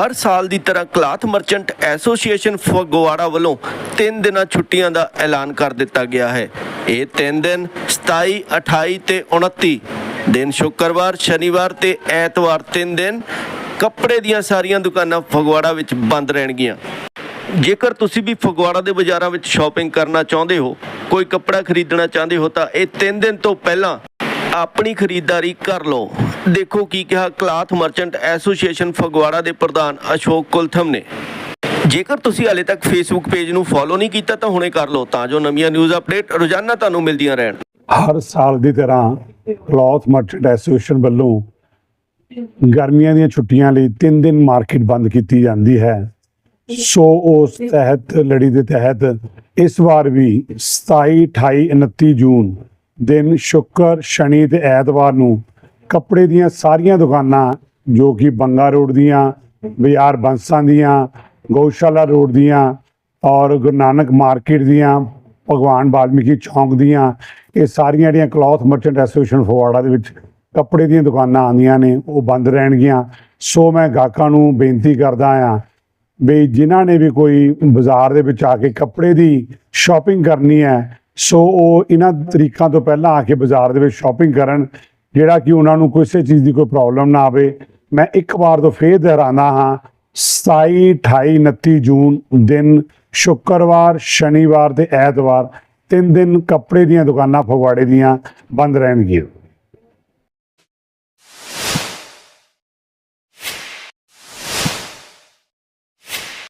ਹਰ ਸਾਲ ਦੀ ਤਰ੍ਹਾਂ cloth merchant association Phagwara ਵੱਲੋਂ 3 ਦਿਨਾਂ ਛੁੱਟੀਆਂ ਦਾ ਐਲਾਨ ਕਰ ਦਿੱਤਾ ਗਿਆ ਹੈ। ਇਹ 3 ਦਿਨ 27 28 ਤੇ 29 ਦਿਨ ਸ਼ੁੱਕਰਵਾਰ, ਸ਼ਨੀਵਾਰ ਤੇ ਐਤਵਾਰ 3 ਦਿਨ ਕੱਪੜੇ ਦੀਆਂ ਸਾਰੀਆਂ ਦੁਕਾਨਾਂ ਫਗਵਾੜਾ ਵਿੱਚ ਬੰਦ ਰਹਿਣਗੀਆਂ। ਜੇਕਰ ਤੁਸੀਂ ਵੀ ਫਗਵਾੜਾ ਦੇ ਬਾਜ਼ਾਰਾਂ ਵਿੱਚ ਸ਼ਾਪਿੰਗ ਕਰਨਾ ਚਾਹੁੰਦੇ ਹੋ, ਕੋਈ ਕੱਪੜਾ ਖਰੀਦਣਾ ਚਾਹੁੰਦੇ ਹੋ, ਤਾਂ ਇਹ 3 ਦਿਨ ਤੋਂ ਪਹਿਲਾਂ ਆਪਣੀ ਖਰੀਦਦਾਰੀ ਕਰ ਲਓ। ਦੇਖੋ ਕੀ ਕਿਹਾ ਕਲਾਥ ਮਰਚੈਂਟ ਐਸੋਸੀਏਸ਼ਨ ਫਗਵਾੜਾ ਦੇ ਪ੍ਰਧਾਨ ਅਸ਼ੋਕ ਕੁਲਥਮ ਨੇ। ਜੇਕਰ ਤੁਸੀਂ ਹਾਲੇ ਤੱਕ ਫੇਸਬੁੱਕ ਪੇਜ ਨੂੰ ਫੋਲੋ ਨਹੀਂ ਕੀਤਾ ਤਾਂ ਹੁਣੇ ਕਰ ਲਓ, ਤਾਂ ਜੋ ਨਵੀਆਂ ਨਿਊਜ਼ ਅਪਡੇਟ ਰੋਜ਼ਾਨਾ ਤੁਹਾਨੂੰ ਮਿਲਦੀਆਂ ਰਹਿਣ। ਹਰ ਸਾਲ ਦੀ ਤਰ੍ਹਾਂ ਕਲੌਥ ਮਰਚੈਂਟ ਐਸੋਸੀਏਸ਼ਨ ਵੱਲੋਂ ਗਰਮੀਆਂ ਦੀਆਂ ਛੁੱਟੀਆਂ ਲਈ 3 ਦਿਨ ਮਾਰਕੀਟ ਬੰਦ ਕੀਤੀ ਜਾਂਦੀ ਹੈ। ਸੋ ਉਸ ਤਹਿਤ, ਲੜੀ ਦੇ ਤਹਿਤ ਇਸ ਵਾਰ ਵੀ 27 28 29 ਜੂਨ ਦਿਨ ਸ਼ੁੱਕਰ, ਸ਼ਨੀ ਤੇ ਐਤਵਾਰ ਨੂੰ ਕੱਪੜੇ ਦੀਆਂ ਸਾਰੀਆਂ ਦੁਕਾਨਾਂ ਜੋ ਕਿ ਬੰਗਾ ਰੋਡ ਦੀਆਂ ਬਾਜ਼ਾਰ ਬੰਸਾਂ ਦੀਆਂ, ਗਊਸ਼ਾਲਾ ਰੋਡ ਦੀਆਂ ਔਰ ਗੁਰੂ ਨਾਨਕ ਮਾਰਕੀਟ ਦੀਆਂ, ਭਗਵਾਨ ਵਾਲਮੀਕੀ ਚੌਂਕ ਦੀਆਂ, ਇਹ ਸਾਰੀਆਂ ਜਿਹੜੀਆਂ ਕਲੌਥ ਮਰਚੈਂਟ ਐਸੋਸੀਏਸ਼ਨ ਫਗਵਾੜਾ ਦੇ ਵਿੱਚ ਕੱਪੜੇ ਦੀਆਂ ਦੁਕਾਨਾਂ ਆਉਂਦੀਆਂ ਨੇ, ਉਹ ਬੰਦ ਰਹਿਣਗੀਆਂ। ਸੋ ਮੈਂ ਗਾਹਕਾਂ ਨੂੰ ਬੇਨਤੀ ਕਰਦਾ ਆ ਵੀ ਜਿਨ੍ਹਾਂ ਨੇ ਵੀ ਕੋਈ ਬਾਜ਼ਾਰ ਦੇ ਵਿੱਚ ਆ ਕੇ ਕੱਪੜੇ ਦੀ ਸ਼ਾਪਿੰਗ ਕਰਨੀ ਹੈ ਸੋ ਉਹ ਇਹਨਾਂ ਤਰੀਕਾਂ ਤੋਂ ਪਹਿਲਾਂ ਆ ਕੇ ਬਾਜ਼ਾਰ ਦੇ ਵਿੱਚ ਸ਼ਾਪਿੰਗ ਕਰਨ, ਜਿਹੜਾ ਕਿ ਉਹਨਾਂ ਨੂੰ ਕਿਸੇ ਚੀਜ਼ ਦੀ ਕੋਈ ਪ੍ਰੋਬਲਮ ਨਾ ਆਵੇ। ਮੈਂ ਇੱਕ ਵਾਰ ਤੋਂ ਫੇਰ ਦੁਹਰਾਉਂਦਾ ਹਾਂ 27 28 29 ਜੂਨ ਦਿਨ, ਸ਼ੁੱਕਰਵਾਰ, ਸ਼ਨੀਵਾਰ ਤੇ ਐਤਵਾਰ ਤਿੰਨ ਦਿਨ ਕੱਪੜੇ ਦੀਆਂ ਦੁਕਾਨਾਂ ਫਗਵਾੜੇ ਦੀਆਂ ਬੰਦ ਰਹਿਣਗੀਆਂ।